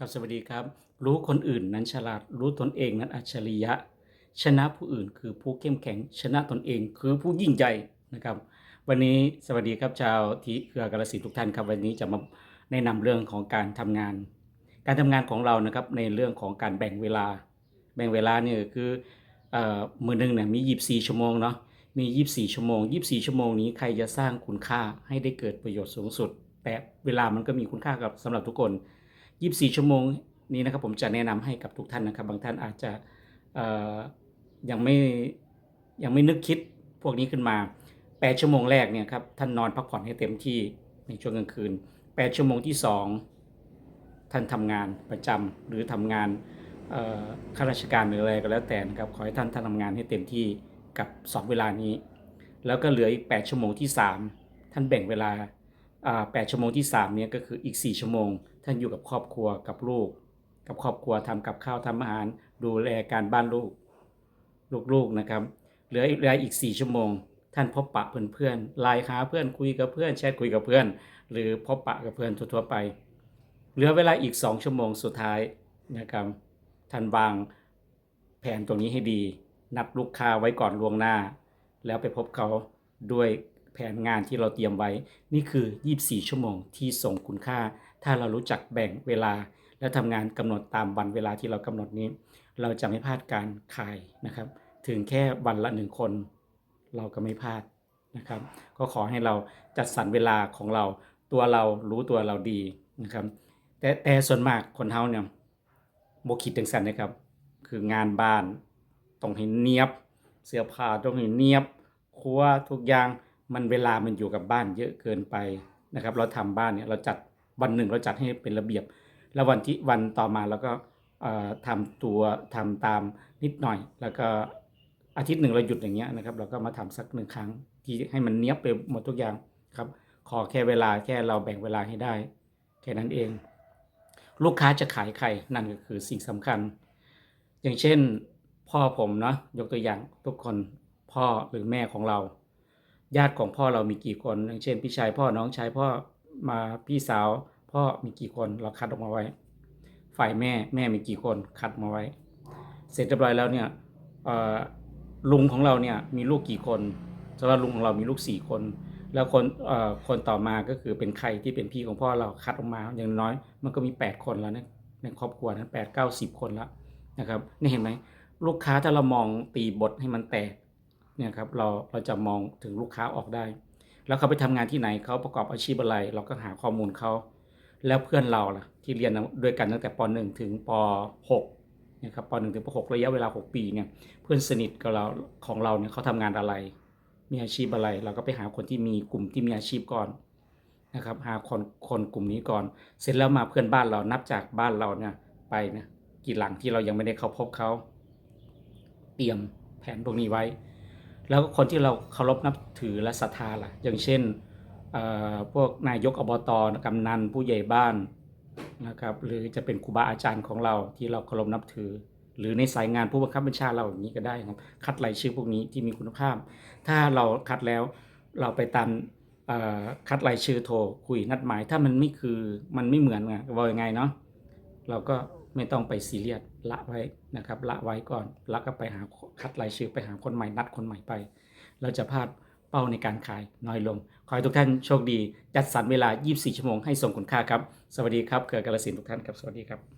ครับสวัสดีครับ รู้คนอื่นนั้นฉลาด รู้ตนเองนั้นอัจฉริยะ ชนะผู้อื่นคือผู้เข้มแข็ง ชนะตนเองคือผู้ยิ่งใหญ่นะครับ วันนี้สวัสดีครับชาวทีเครือกาลสินทุกท่านครับ วันนี้จะมาแนะนำเรื่องของการทำงาน การทำงานของเรานะครับในเรื่องของการแบ่งเวลา แบ่งเวลาเนี่ยคือเอ่อมือหนึ่งเนี่ยมี24ชั่วโมงเนาะมี24ชั่วโมง24ชั่วโมงนี้ใครจะสร้างคุณค่าให้ได้เกิดประโยชน์สูงสุด แต่เวลามันก็มีคุณค่ากับสำหรับทุกคน 24 ชั่วโมงนี้นะครับผมจะแนะนำให้กับทุกท่านนะครับ บางท่านอาจจะยังไม่ยังไม่นึกคิดพวกนี้ขึ้นมา 8 ชั่วโมงแรกเนี่ยครับท่านนอนพักผ่อนให้เต็มที่ในช่วงกลางคืน 8 ชั่วโมงที่ 2 ท่านทำงานประจำหรือทำงานข้าราชการหรืออะไรก็แล้วแต่นะครับขอให้ท่านท่านทำงานให้เต็มที่กับ 2 เวลานี้ แล้วก็เหลืออีก 8 ชั่วโมงที่ 3 ท่านแบ่งเวลา อ่า8ชั่วโมงที่3เนี่ยก็คืออีก 4 ชั่วโมง ท่านอยู่กับครอบครัวกับลูก กับครอบครัวทำกับข้าวทำอาหาร ดูแลการบ้านลูก ลูกๆนะครับ เหลือเหลืออีก 4 ชั่วโมง ท่านพบปะเพื่อนๆไลน์หาเพื่อนคุยกับเพื่อนแชทคุยกับเพื่อน หรือพบปะกับเพื่อนทั่วๆไป เหลือเวลาอีก 2 ชั่วโมงสุดท้ายนะครับท่านวางแผนตรงนี้ให้ดี นัดลูกค้าไว้ก่อนล่วงหน้า แล้วไปพบเขาด้วย ผนงานที่เราเตรียมไว้ นี่คือ 24 ชั่วโมงที่ส่งคุณค่า ถ้าเรารู้จักแบ่งเวลา และทำงานกำหนดตามวันเวลาที่เรากำหนดนี้ เราจะไม่พลาดการขายนะครับ ถึงแค่วันละหนึ่งคน เราก็ไม่พลาดนะครับ ก็ขอให้เราจัดสรรเวลาของเรา ตัวเรารู้ตัวเราดีนะครับ แต่แต่ส่วนมากคนเฮาเนี่ยโมคิดถึงสันนะครับ คืองานบ้านต้องให้เนียบ เสื้อผ้าต้องให้เนียบครัวทุกอย่าง มันเวลามันอยู่กับบ้านเยอะเกินไปนะครับ เราทำบ้านเนี่ยเราจัดวันหนึ่งเราจัดให้เป็นระเบียบ แล้ววันที่วันต่อมาเราก็เอ่อทำตัวทำตามนิดหน่อย แล้วก็อาทิตย์หนึ่งเราหยุดอย่างเงี้ยนะครับ เราก็มาทำสักหนึ่งครั้ง ที่ให้มันเนี้ยบไปหมดทุกอย่างครับ ขอแค่เวลาแค่เราแบ่งเวลาให้ได้ แค่นั้นเอง ลูกค้าจะขายใครนั่นก็คือสิ่งสำคัญ อย่างเช่น พ่อผมเนาะยกตัวอย่างทุกคนพ่อหรือแม่ของเรา ญาติของพ่อเรามีกี่คนอย่างเช่น พี่ชายพ่อน้องชายพ่อมาพี่สาวพ่อมีกี่คนเราคัดออกมาไว้ ฝ่ายแม่แม่มีกี่คนคัดมาไว้ เสร็จเรียบร้อยแล้วเนี่ยลุงของเราเนี่ยมีลูกกี่คนสำหรับลุงของเรามีลูกสี่คน แล้วคนคนต่อมาก็คือเป็นใครที่เป็นพี่ของพ่อเราคัดออกมาอย่างน้อย มันก็มี 8 คนแล้วนะในครอบครัวนั้นแปดเก้าสิบคนแล้วนะครับนี่เห็นไหมลูกค้าถ้าเรามองตีบทให้มันแตก เนี่ยครับเราเราจะมองถึงลูกค้าออกได้ แล้วเขาไปทำงานที่ไหนเขาประกอบอาชีพอะไร เราก็หาข้อมูลเขาแล้วเพื่อนเราล่ะที่เรียนด้วยกันตั้งแต่ป .1 ถึงป .6 นะครับป .1 ถึงป .6 ระยะเวลา 6 ปีเนี่ยเพื่อนสนิทกับเราของเราเนี่ยเขาทำงานอะไร มีอาชีพอะไร เราก็ไปหาคนที่มีกลุ่มที่มีอาชีพก่อนนะครับหาคนคนกลุ่มนี้ก่อน เสร็จแล้วมาเพื่อนบ้านเรานับจากบ้านเราเนี่ยไปนี่ยกี่หลังที่เรายังไม่ได้เข้าพบเขาเตรียมแผนพวกนี้ไว้ แล้วก็คนที่เราเคารพนับถือและศรัทธาล่ะ อย่างเช่นพวกนายกอบตกำนันผู้ใหญ่บ้านนะครับ หรือจะเป็นครูบาอาจารย์ของเราที่เราเคารพนับถือ หรือในสายงานผู้บังคับบัญชาเราอย่างนี้ก็ได้ครับ คัดรายชื่อพวกนี้ที่มีคุณภาพ ถ้าเราคัดแล้วเราไปตามคัดรายชื่อโทรคุยนัดหมาย ถ้ามันไม่คือมันไม่เหมือนไงว่ายังไงเนาะเราก็ ไม่ต้องไปซีเรียสละไว้นะครับละไว้ก่อนแล้วก็ไปหาคัดรายชื่อไปหาคนใหม่นัดคนใหม่ไป เราจะพลาดเป้าในการขายน้อยลง ขอให้ทุกท่านโชคดี จัดสรรเวลา 24 ชั่วโมงให้ส่งคุณค่าครับ สวัสดีครับ เกือกาลสินทุกท่านครับ สวัสดีครับ